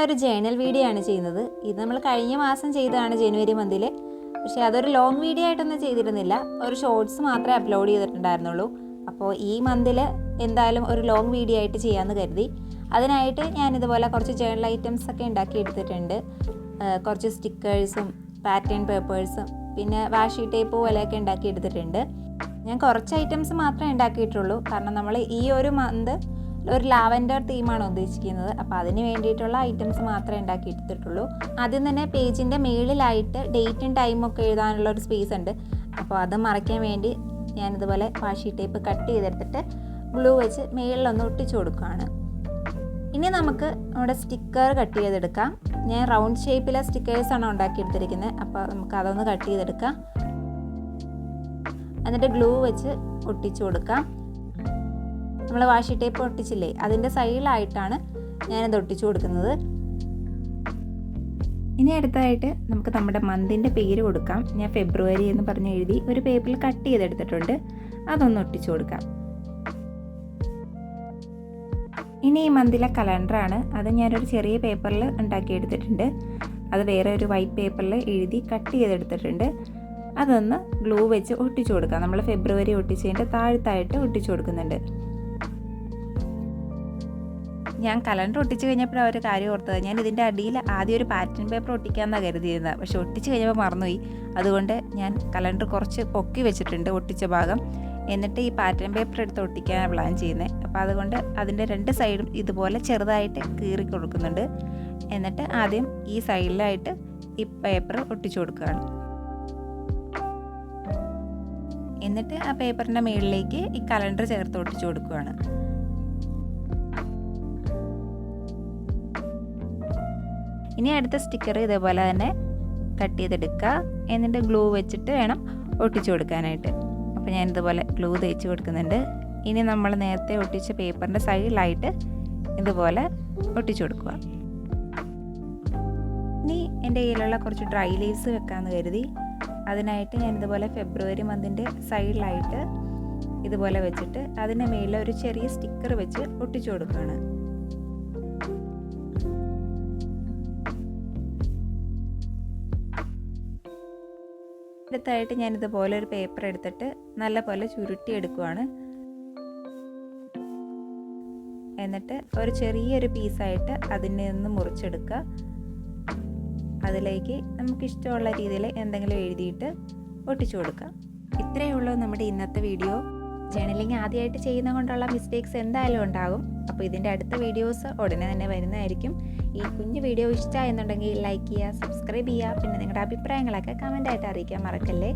നമ്മളൊരു journal video ആണ് ചെയ്യുന്നത്. ഇത് നമ്മൾ കഴിഞ്ഞ മാസം ചെയ്തതാണ് ജനുവരി മന്തിൽ പക്ഷേ അതൊരു ലോങ് വീഡിയോ ആയിട്ടൊന്നും ചെയ്തിരുന്നില്ല. ഒരു ഷോർട്സ് മാത്രമേ അപ്ലോഡ് ചെയ്തിട്ടുണ്ടായിരുന്നുള്ളൂ. അപ്പോൾ ഈ മന്തിൽ എന്തായാലും ഒരു ലോങ് വീഡിയോ ആയിട്ട് ചെയ്യാമെന്ന് കരുതി. അതിനായിട്ട് ഞാൻ ഇതുപോലെ കുറച്ച് ജേണൽ ഐറ്റംസ് ഒക്കെ ഉണ്ടാക്കി എടുത്തിട്ടുണ്ട്. കുറച്ച് സ്റ്റിക്കേഴ്സും പാറ്റേൺ പേപ്പേഴ്സും പിന്നെ വാഷി ടേപ്പ് പോലെയൊക്കെ ഉണ്ടാക്കി എടുത്തിട്ടുണ്ട്. ഞാൻ കുറച്ച് ഐറ്റംസ് മാത്രമേ ഉണ്ടാക്കിയിട്ടുള്ളൂ. കാരണം നമ്മൾ ഈ ഒരു മന്ത് ഒരു ലാവൻഡർ തീമാണ് ഉദ്ദേശിക്കുന്നത്. അപ്പോൾ അതിന് വേണ്ടിയിട്ടുള്ള ഐറ്റംസ് മാത്രമേ ഉണ്ടാക്കി എടുത്തിട്ടുള്ളൂ. ആദ്യം തന്നെ പേജിന്റെ മേളിലായിട്ട് ഡേറ്റും ടൈമും ഒക്കെ എഴുതാനുള്ള ഒരു സ്പേസ് ഉണ്ട്. അപ്പോൾ അത് മറയ്ക്കാൻ വേണ്ടി ഞാനിതുപോലെ വാഷി ടേപ്പ് കട്ട് ചെയ്തെടുത്തിട്ട് ഗ്ലൂ വെച്ച് മേളിലൊന്ന് ഒട്ടിച്ചു കൊടുക്കുകയാണ്. ഇനി നമുക്ക് നമ്മുടെ സ്റ്റിക്കർ കട്ട് ചെയ്തെടുക്കാം. ഞാൻ റൗണ്ട് ഷേപ്പിലെ സ്റ്റിക്കേഴ്സാണ് ഉണ്ടാക്കിയെടുത്തിരിക്കുന്നത് അപ്പോൾ നമുക്ക് അതൊന്ന് കട്ട് ചെയ്തെടുക്കാം. എന്നിട്ട് ഗ്ലൂ വെച്ച് ഒട്ടിച്ചു കൊടുക്കാം. നമ്മൾ വാഷി ടേപ്പ് ഒട്ടിച്ചില്ലേ അതിന്റെ സൈഡിലായിട്ടാണ് ഞാനത് ഒട്ടിച്ചു കൊടുക്കുന്നത്. ഇനി അടുത്തായിട്ട് നമുക്ക് നമ്മുടെ മന്തിന്റെ പേര് കൊടുക്കാം. ഞാൻ ഫെബ്രുവരി എന്ന് പറഞ്ഞ് എഴുതി ഒരു പേപ്പറിൽ കട്ട് ചെയ്തെടുത്തിട്ടുണ്ട്. അതൊന്ന് ഒട്ടിച്ചു കൊടുക്കാം. ഇനി ഈ മന്തിലെ കലണ്ടറാണ് അത് ഞാനൊരു ചെറിയ പേപ്പറിൽ ഉണ്ടാക്കിയെടുത്തിട്ടുണ്ട്. അത് വേറെ ഒരു വൈറ്റ് പേപ്പറിൽ എഴുതി കട്ട് ചെയ്തെടുത്തിട്ടുണ്ട്. അതൊന്ന് ഗ്ലൂ വെച്ച് ഒട്ടിച്ചു കൊടുക്കാം. നമ്മൾ ഫെബ്രുവരി ഒട്ടിച്ചതിന്റെ താഴത്തായിട്ട് ഒട്ടിച്ചു കൊടുക്കുന്നുണ്ട്. ഞാൻ കലണ്ടർ ഒട്ടിച്ച് കഴിഞ്ഞപ്പോൾ ഒരു കാര്യം ഓർത്തത്. ഞാൻ ഇതിന്റെ അടിയിൽ ആദ്യം ഒരു പാറ്റേൺ പേപ്പർ ഒട്ടിക്കാമെന്നാണ് കരുതിയിരുന്നത്. പക്ഷെ ഒട്ടിച്ച് കഴിഞ്ഞപ്പോൾ മറന്നുപോയി. അതുകൊണ്ട് ഞാൻ കലണ്ടർ കുറച്ച് പൊക്കി വെച്ചിട്ടുണ്ട് ഒട്ടിച്ച ഭാഗം. എന്നിട്ട് ഈ പാറ്റേൺ പേപ്പർ എടുത്ത് ഒട്ടിക്കാനാണ് പ്ലാൻ ചെയ്യുന്നത് അപ്പോൾ അതുകൊണ്ട് അതിന്റെ രണ്ട് സൈഡും ഇതുപോലെ ചെറുതായിട്ട് കീറി കൊടുക്കുന്നുണ്ട്. എന്നിട്ട് ആദ്യം ഈ സൈഡിലായിട്ട് ഈ പേപ്പർ ഒട്ടിച്ചു കൊടുക്കുകയാണ്. എന്നിട്ട് ആ പേപ്പറിന്റെ മുകളിലേക്ക് ഈ കലണ്ടർ ചേർത്ത് ഒട്ടിച്ചു കൊടുക്കുകയാണ്. ഇനി അടുത്ത സ്റ്റിക്കർ ഇതേപോലെ തന്നെ കട്ട് ചെയ്തെടുക്കുക എന്നിട്ട് ഗ്ലൂ വെച്ചിട്ട് വേണം ഒട്ടിച്ചു കൊടുക്കാനായിട്ട്. അപ്പോൾ ഞാൻ ഇതുപോലെ ഗ്ലൂ തേച്ച് കൊടുക്കുന്നുണ്ട്. ഇനി നമ്മൾ നേരത്തെ ഒട്ടിച്ച പേപ്പറിന്റെ സൈഡിലായിട്ട് ഇതുപോലെ ഒട്ടിച്ചു കൊടുക്കുക. ഇനി എന്റെ കയ്യിലുള്ള കുറച്ച് ഡ്രൈ ലീവ്സ് വെക്കാമെന്ന് കരുതി. അതിനായിട്ട് ഞാൻ ഇതുപോലെ ഫെബ്രുവരി മന്തിന്റെ സൈഡിലായിട്ട് ഇതുപോലെ വെച്ചിട്ട് അതിന്റെ മേളിൽ ഒരു ചെറിയ സ്റ്റിക്കർ വെച്ച് ഒട്ടിച്ചു കൊടുക്കുകയാണ്. അടുത്തായിട്ട് ഞാൻ ഇതുപോലെ ഒരു പേപ്പർ എടുത്തിട്ട് നല്ല പോലെ ചുരുട്ടി എടുക്കുവാണ് എന്നിട്ട് ഒരു ചെറിയൊരു പീസായിട്ട് അതിൽ നിന്ന് മുറിച്ചെടുക്കുക. അതിലേക്ക് നമുക്ക് ഇഷ്ടമുള്ള രീതിയിൽ എന്തെങ്കിലും എഴുതിയിട്ട് ഒട്ടിച്ചു കൊടുക്കുക. ഇത്രയേ ഉള്ളൂ നമ്മുടെ ഇന്നത്തെ വീഡിയോ. ജേണലിങ് ആദ്യമായിട്ട് ചെയ്യുന്ന കൊണ്ടുള്ള മിസ്റ്റേക്സ് എന്തായാലും ഉണ്ടാകും. അപ്പോൾ ഇതിന്റെ അടുത്ത വീഡിയോസ് ഉടനെ തന്നെ വരുന്നതായിരിക്കും. ഈ കുഞ്ഞു വീഡിയോ ഇഷ്ടമായെന്നുണ്ടെങ്കിൽ ലൈക്ക് ചെയ്യുക സബ്സ്ക്രൈബ് ചെയ്യുക. പിന്നെ നിങ്ങളുടെ അഭിപ്രായങ്ങളൊക്കെ കമന്റായിട്ട് അറിയിക്കാൻ മറക്കല്ലേ?